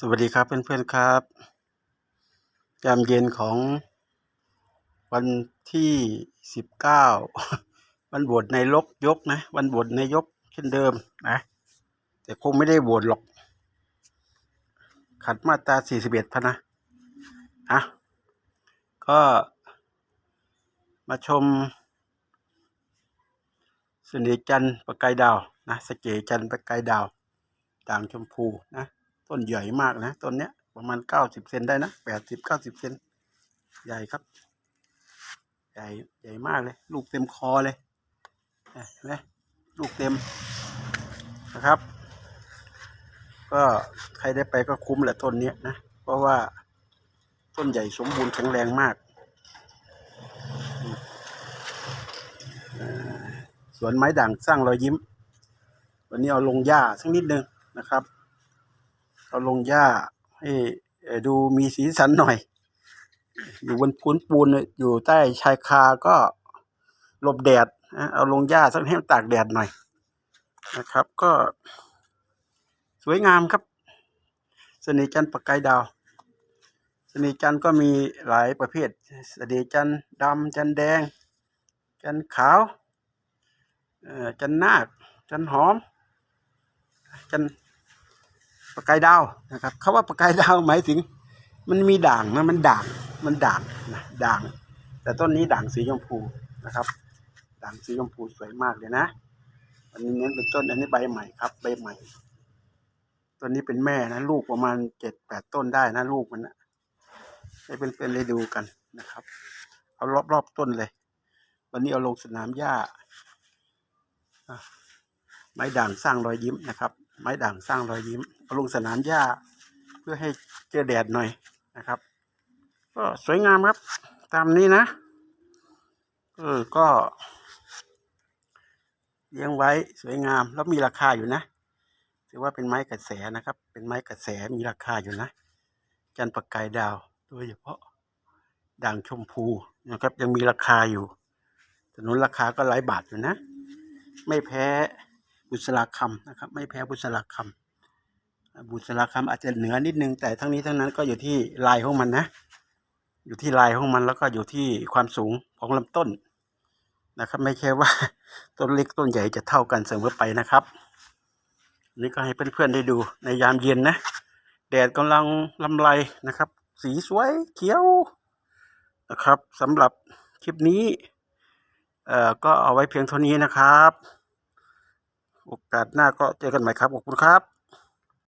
สวัสดีครับเพื่อนๆครับยามเย็นของวันที่สิบเก้าวันโหวตในลกยกนะ วันโหวตนยกเช่นเดิมนะ แต่คงไม่ได้โหวตหรอก ขัดมาตราสี่สิบเอ็ดพะนะอะก็มาชมเสน่ห์จันประกายดาวนะสเกจันประกายดาวด่างชมพูนะ ต้นใหญ่มากนะต้นเนี้ยประมาณเก้าสิบเซนได้นะแปดสิบเก้าสิบเซนใหญ่ครับ ใหญ่ใหญ่มากเลย ลูกเต็มคอเลยเห็นไหมลูกเต็มนะครับ ก็ใครได้ไปก็คุ้มแหละต้นเนี้ยนะ เพราะว่าต้นใหญ่สมบูรณ์แข็งแรงมาก สวนไม้ด่างสร้างรอยยิ้ม วันนี้เอาลงหญ้าสักนิดนึงนะครับ เอาลงหญ้าให้ดูมีสีสันหน่อย อยู่บนพื้นปูนอยู่ใต้ชายคาก็หลบแดดเอาลงหญ้าสักให้มันตากแดดหน่อยนะครับ ก็สวยงามครับเสน่ห์จันประกายดาวเสน่ห์จันก็มีหลายประเภทเสน่ห์จันดำจันแดง จันขาวจันนาคจันหอม จัน ประกายดาวนะครับเขาว่าประกายดาวหมายถึง มันมีด่างนะมันด่างมันด่างนะด่าง แต่ต้นนี้ด่างสีชมพูนะครับ ด่างสีชมพูสวยมากเลยนะอันนี้เน้นเป็นต้นอันนี้ใบใหม่ครับ ใบใหม่ต้นนี้เป็นแม่นะลูกประมาณเจ็ดแปดต้นได้นะลูกมันนะให้เป็นเป็นได้ดูกันนะครับ เอารอบรอบต้นเลย วันนี้เอาลงสนามหญ้าไม้ด่างสร้างรอยยิ้มนะครับ ไม้ด่างสร้างรอยยิ้มเอาลงสนามหญ้า เพื่อให้เจอแดดหน่อยนะครับ ก็สวยงามครับ ตามนี้นะเออก็ เลี้ยงไว้สวยงามแล้วมีราคาอยู่นะถือว่าเป็นไม้กระแสนะครับ เป็นไม้กระแสมีราคาอยู่นะ จันทร์ประกายดาวโดยเฉพาะด่างชมพูนะครับ ยังมีราคาอยู่ถนนราคาก็หลายบาทอยู่นะ ไม่แพ้ บุษราคำนะครับ ไม่แพ้บุษราคำบุษราคำอาจจะเหนือนิดนึง แต่ทั้งนี้ทั้งนั้นก็อยู่ที่ลายของมันนะ อยู่ที่ลายของมันแล้วก็อยู่ที่ความสูงของลำต้นนะครับ ไม่ใช่ว่าต้นเล็กต้นใหญ่จะเท่ากันเสมอไปนะครับนี่ก็ให้เพื่อนๆได้ดูในยามเย็นนะ แดดกำลังลำไรนะครับ สีสวยเขียวนะครับสำหรับคลิปนี้เอ่อก็เอาไว้เพียงเท่านี้นะครับ โอกาสหน้าก็เจอกันใหม่ครับ ขอบคุณครับ